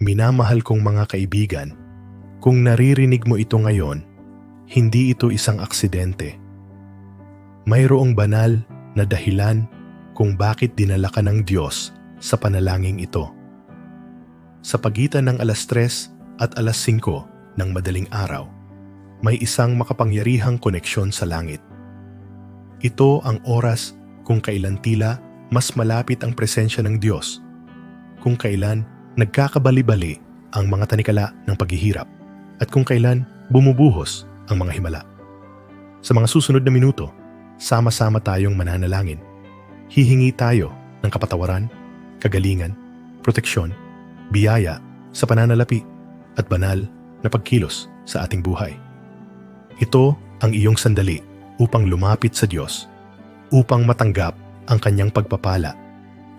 Minamahal kong mga kaibigan, kung naririnig mo ito ngayon, hindi ito isang aksidente. Mayroong banal na dahilan kung bakit dinala ka ng Diyos sa panalangin ito. Sa pagitan ng alas 3 at alas 5 ng madaling araw, may isang makapangyarihang koneksyon sa langit. Ito ang oras kung kailan tila mas malapit ang presensya ng Diyos, kung kailan nagkakabali-bali ang mga tanikala ng paghihirap, at kung kailan bumubuhos ang mga himala. Sa mga susunod na minuto, sama-sama tayong mananalangin. Hihingi tayo ng kapatawaran, kagalingan, proteksyon, biyaya sa pananalapi at banal na pagkilos sa ating buhay. Ito ang iyong sandali upang lumapit sa Diyos, upang matanggap ang kanyang pagpapala,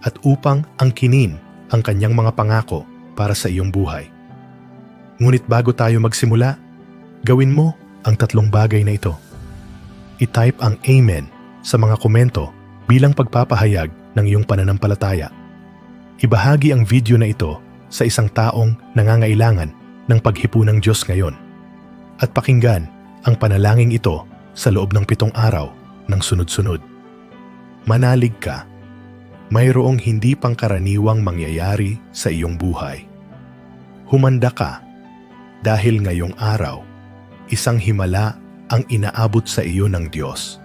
at upang angkinin ang kanyang mga pangako para sa iyong buhay. Ngunit bago tayo magsimula, gawin mo ang tatlong bagay na ito. I-type ang Amen sa mga komento bilang pagpapahayag ng iyong pananampalataya. Ibahagi ang video na ito sa isang taong nangangailangan ng paghipo ng Diyos ngayon. At pakinggan ang panalangin ito sa loob ng pitong araw ng sunod-sunod. Manalig ka. Mayroong hindi pangkaraniwang mangyayari sa iyong buhay. Humanda ka dahil ngayong araw, isang himala ang inaabot sa iyo ng Diyos.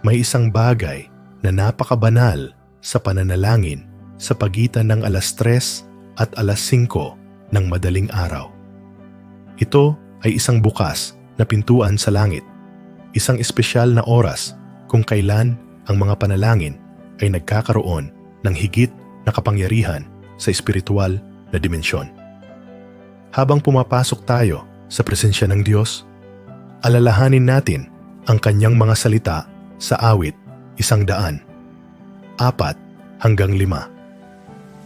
May isang bagay na napakabanal sa pananalangin sa pagitan ng alas 3 at alas 5 ng madaling araw. Ito ay isang bukas na pintuan sa langit, isang espesyal na oras kung kailan ang mga panalangin ay nagkakaroon ng higit na kapangyarihan sa espiritual na dimensyon. Habang pumapasok tayo sa presensya ng Diyos, alalahanin natin ang kanyang mga salita sa awit isang daan, apat hanggang lima.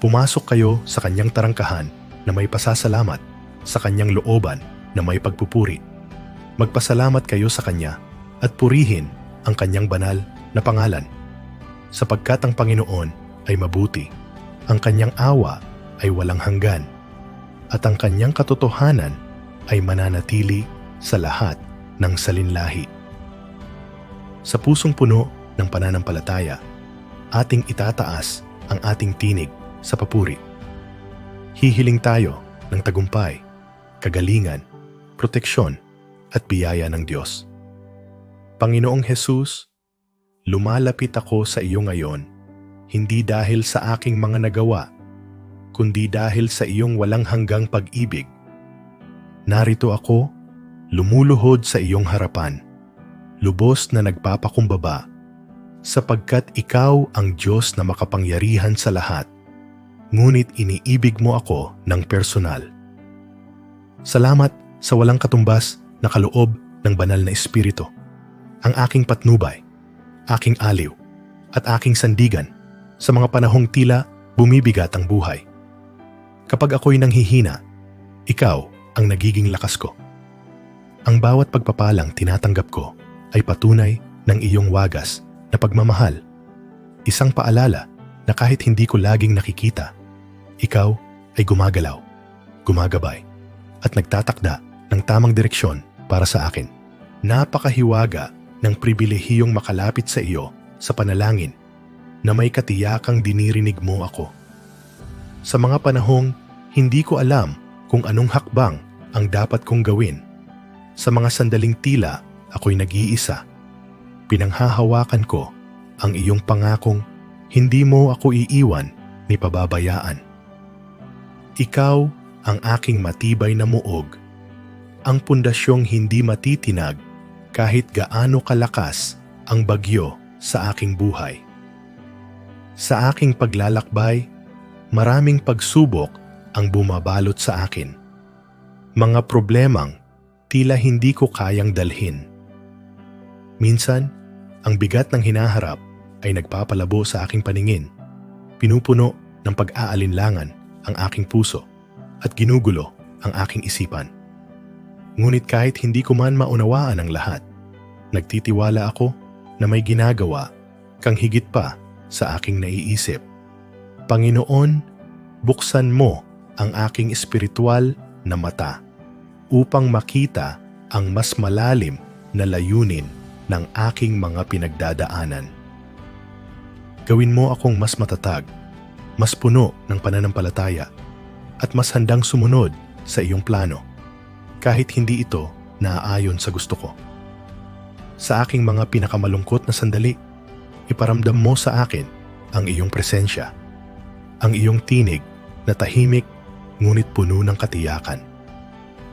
Pumasok kayo sa kanyang tarangkahan na may pasasalamat, sa kanyang looban na may pagpupuri. Magpasalamat kayo sa kanya at purihin ang kanyang banal na pangalan. Sapagkat ang Panginoon ay mabuti, ang kanyang awa ay walang hanggan, at ang kanyang katotohanan ay mananatili sa lahat ng salinlahi. Sa pusong puno ng pananampalataya, ating itataas ang ating tinig sa papuri. Hihiling tayo ng tagumpay, kagalingan, proteksyon at biyaya ng Diyos. Panginoong Hesus, lumalapit ako sa iyo ngayon, hindi dahil sa aking mga nagawa, kundi dahil sa iyong walang hanggang pag-ibig. Narito ako, lumuluhod sa iyong harapan, lubos na nagpapakumbaba, sapagkat ikaw ang Diyos na makapangyarihan sa lahat, ngunit iniibig mo ako ng personal. Salamat sa walang katumbas na kaloob ng banal na espiritu, ang aking patnubay, aking aliw, at aking sandigan sa mga panahong tila bumibigat ang buhay. Kapag ako'y nanghihina, ikaw ang nagiging lakas ko. Ang bawat pagpapalang tinatanggap ko ay patunay ng iyong wagas na pagmamahal. Isang paalala na kahit hindi ko laging nakikita, ikaw ay gumagalaw, gumagabay, at nagtatakda ng tamang direksyon para sa akin. Napakahiwaga ng pribilehiyong makalapit sa iyo sa panalangin na may katiyakang dinirinig mo ako. Sa mga panahong hindi ko alam kung anong hakbang ang dapat kong gawin, sa mga sandaling tila ako'y nag-iisa, pinanghahawakan ko ang iyong pangakong hindi mo ako iiwan ni pababayaan. Ikaw ang aking matibay na muog, ang pundasyong hindi matitinag kahit gaano kalakas ang bagyo sa aking buhay. Sa aking paglalakbay, maraming pagsubok ang bumabalot sa akin. Mga problemang tila hindi ko kayang dalhin. Minsan, ang bigat ng hinaharap ay nagpapalabo sa aking paningin, pinupuno ng pag-aalinlangan ang aking puso at ginugulo ang aking isipan. Ngunit kahit hindi ko man maunawaan ang lahat, nagtitiwala ako na may ginagawa kang higit pa sa aking naiisip. Panginoon, buksan mo ang aking espiritual na mata upang makita ang mas malalim na layunin ng aking mga pinagdadaanan. Gawin mo akong mas matatag, mas puno ng pananampalataya, at mas handang sumunod sa iyong plano, kahit hindi ito naaayon sa gusto ko. Sa aking mga pinakamalungkot na sandali, iparamdam mo sa akin ang iyong presensya, ang iyong tinig na tahimik ngunit puno ng katiyakan,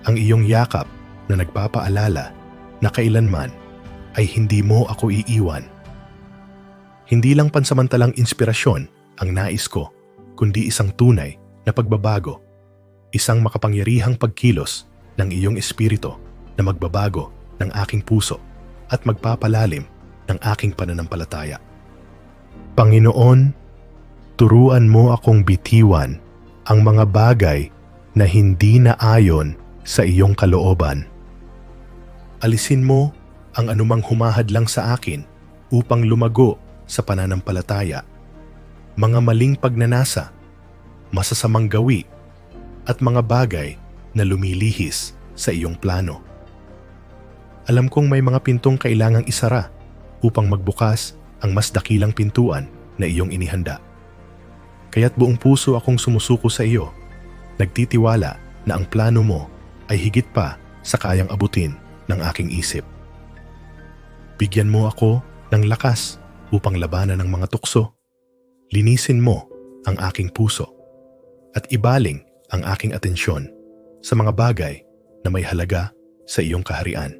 ang iyong yakap na nagpapaalala na kailanman ay hindi mo ako iiwan. Hindi lang pansamantalang inspirasyon ang nais ko, kundi isang tunay na pagbabago, isang makapangyarihang pagkilos ng iyong espiritu na magbabago ng aking puso at magpapalalim ng aking pananampalataya. Panginoon, turuan mo akong bitiwan ang mga bagay na hindi na ayon sa iyong kalooban. Alisin mo ang anumang humahad lang sa akin upang lumago sa pananampalataya, mga maling pagnanasa, masasamang gawi, at mga bagay na lumilihis sa iyong plano. Alam kong may mga pintong kailangang isara upang magbukas ang mas dakilang pintuan na iyong inihanda. Kaya't buong puso akong sumusuko sa iyo, nagtitiwala na ang plano mo ay higit pa sa kayang abutin ng aking isip. Bigyan mo ako ng lakas upang labanan ng mga tukso. Linisin mo ang aking puso at ibaling ang aking atensyon sa mga bagay na may halaga sa iyong kaharian.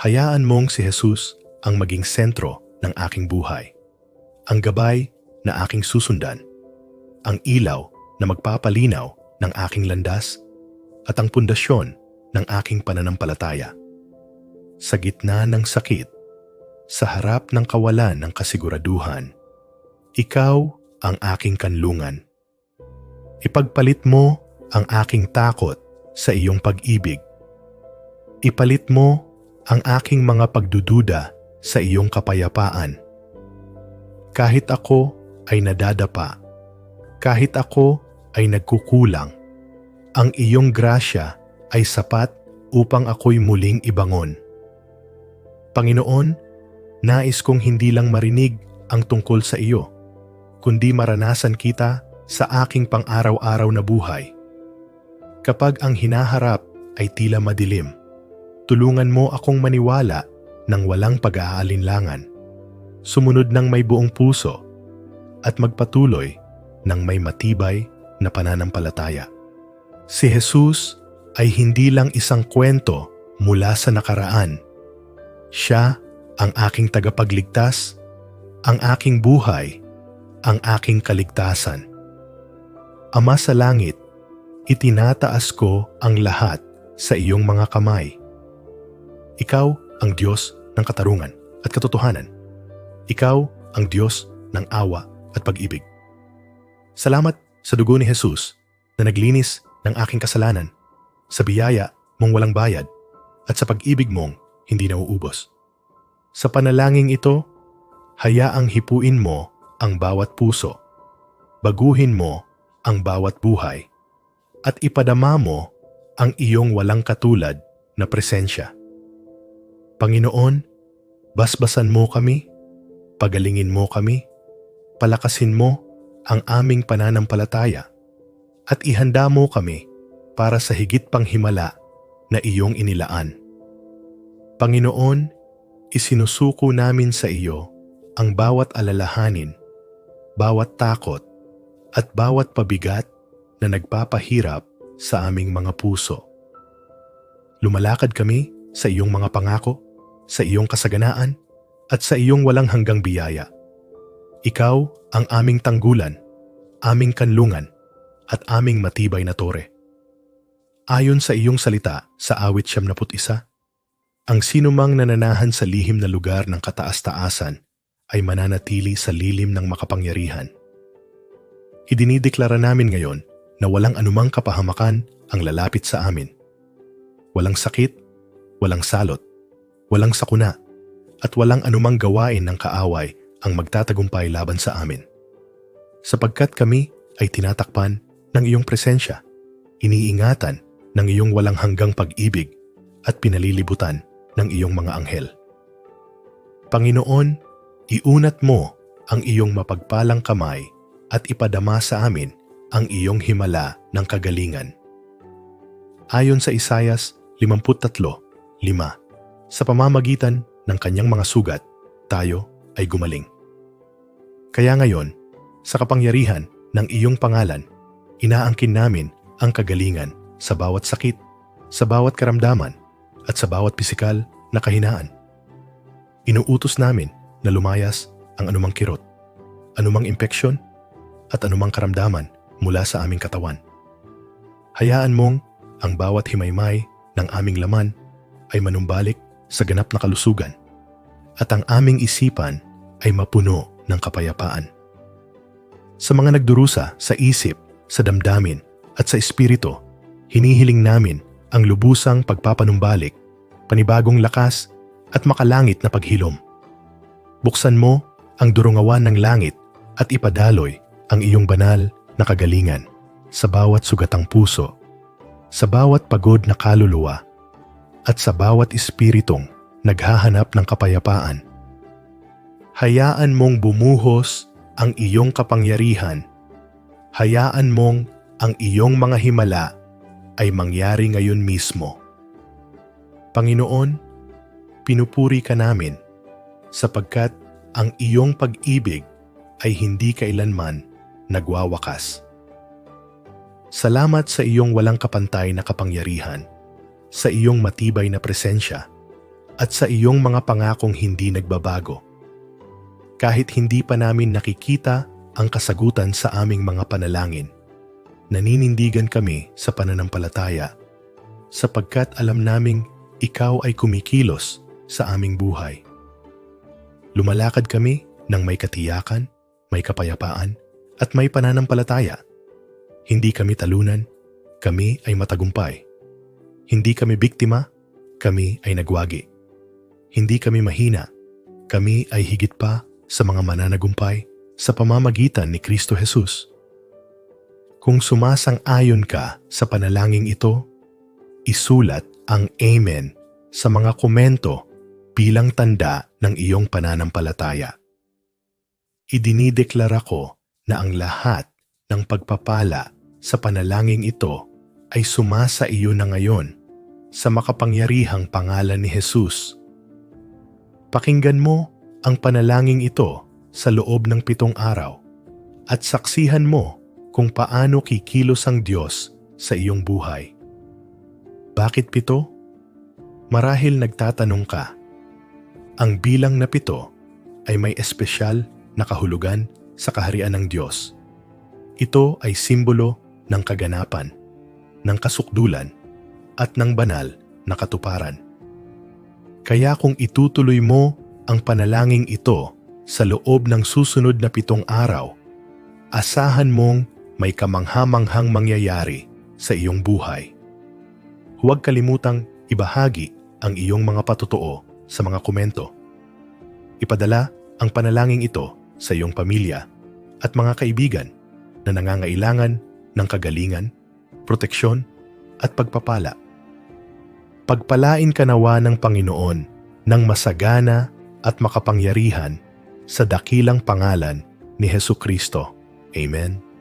Hayaan mong si Jesus ang maging sentro ng aking buhay. Ang gabay na aking susundan. Ang ilaw na magpapalinaw ng aking landas at ang pundasyon ng aking pananampalataya. Sa gitna ng sakit, sa harap ng kawalan ng kasiguraduhan, ikaw ang aking kanlungan. Ipagpalit mo ang aking takot sa iyong pag-ibig. Ipalit mo ang aking mga pagdududa sa iyong kapayapaan. Kahit ako ay nadadapa, kahit ako ay nagkukulang, ang iyong grasya ay sapat upang ako'y muling ibangon. Panginoon, nais kong hindi lang marinig ang tungkol sa iyo, kundi maranasan kita sa aking pang-araw-araw na buhay. Kapag ang hinaharap ay tila madilim, tulungan mo akong maniwala ng walang pag-aalinlangan, sumunod ng may buong puso, at magpatuloy ng may matibay na pananampalataya. Si Jesus ay hindi lang isang kwento mula sa nakaraan. Siya ang aking tagapagligtas, ang aking buhay, ang aking kaligtasan. Ama sa langit, itinataas ko ang lahat sa iyong mga kamay. Ikaw ang Diyos ng katarungan at katotohanan. Ikaw ang Diyos ng awa at pag-ibig. Salamat sa dugo ni Jesus na naglinis ng aking kasalanan, sa biyaya mong walang bayad, at sa pag-ibig mong hindi nauubos. Sa panalangin ito, hayaang hipuin mo ang bawat puso, baguhin mo ang bawat buhay, at ipadama mo ang iyong walang katulad na presensya. Panginoon, basbasan mo kami, pagalingin mo kami, palakasin mo ang aming pananampalataya, at ihanda mo kami para sa higit pang himala na iyong inilaan. Panginoon, isinusuko namin sa iyo ang bawat alalahanin, bawat takot, at bawat pabigat na nagpapahirap sa aming mga puso. Lumalakad kami sa iyong mga pangako, sa iyong kasaganaan, at sa iyong walang hanggang biyaya. Ikaw ang aming tanggulan, aming kanlungan, at aming matibay na tore. Ayon sa iyong salita sa awit siyam na isa, ang sinumang nananahan sa lihim na lugar ng kataas-taasan ay mananatili sa lilim ng makapangyarihan. Idinideklara namin ngayon na walang anumang kapahamakan ang lalapit sa amin. Walang sakit, walang salot, walang sakuna, at walang anumang gawain ng kaaway ang magtatagumpay laban sa amin. Sapagkat kami ay tinatakpan ng iyong presensya, iniingatan ng iyong walang hanggang pag-ibig at pinalilibutan ng iyong mga anghel. Panginoon, iunat mo ang iyong mapagpalang kamay at ipadama sa amin ang iyong himala ng kagalingan. Ayon sa Isayas 53:5, sa pamamagitan ng kanyang mga sugat, tayo ay gumaling. Kaya ngayon, sa kapangyarihan ng iyong pangalan, inaangkin namin ang kagalingan sa bawat sakit, sa bawat karamdaman, at sa bawat pisikal na kahinaan. Inuutos namin na lumayas ang anumang kirot, anumang impeksyon, at anumang karamdaman mula sa aming katawan. Hayaan mong ang bawat himaymay ng aming laman ay manumbalik sa ganap na kalusugan at ang aming isipan ay mapuno ng kapayapaan. Sa mga nagdurusa sa isip, sa damdamin at sa espiritu, hinihiling namin ang lubusang pagpapanumbalik, panibagong lakas at makalangit na paghilom. Buksan mo ang durungawan ng langit at ipadaloy ang iyong banal na kagalingan sa bawat sugatang puso, sa bawat pagod na kaluluwa, at sa bawat espiritong naghahanap ng kapayapaan. Hayaan mong bumuhos ang iyong kapangyarihan. Hayaan mong ang iyong mga himala ay mangyari ngayon mismo. Panginoon, pinupuri ka namin sapagkat ang iyong pag-ibig ay hindi kailanman nagwawakas. Salamat sa iyong walang kapantay na kapangyarihan, sa iyong matibay na presensya, at sa iyong mga pangakong hindi nagbabago. Kahit hindi pa namin nakikita ang kasagutan sa aming mga panalangin, naninindigan kami sa pananampalataya sapagkat alam naming ikaw ay kumikilos sa aming buhay. Lumalakad kami ng may katiyakan, may kapayapaan, at may pananampalataya. Hindi kami talunan, kami ay matagumpay. Hindi kami biktima, kami ay nagwagi. Hindi kami mahina, kami ay higit pa sa mga mananagumpay sa pamamagitan ni Kristo Jesus. Kung sumasang-ayon ka sa panalangin ito, isulat ang Amen sa mga komento bilang tanda ng iyong pananampalataya. Idinideklara ko na ang lahat ng pagpapala sa panalangin ito ay sumasa iyo na ngayon sa makapangyarihang pangalan ni Jesus. Pakinggan mo ang panalangin ito sa loob ng pitong araw at saksihan mo kung paano kikilos ang Diyos sa iyong buhay. Bakit pito? Marahil nagtatanong ka. Ang bilang na pito ay may espesyal na kahulugan sa kaharian ng Diyos. Ito ay simbolo ng kaganapan, ng kasukdulan, at ng banal na katuparan. Kaya kung itutuloy mo ang panalangin ito sa loob ng susunod na pitong araw, asahan mong may kamanghamanghang mangyayari sa iyong buhay. Huwag kalimutang ibahagi ang iyong mga patotoo sa mga komento. Ipadala ang panalangin ito sa iyong pamilya at mga kaibigan na nangangailangan ng kagalingan, proteksyon at pagpapala. Pagpalain ka nawa ng Panginoon ng masagana at makapangyarihan sa dakilang pangalan ni Heso Kristo. Amen.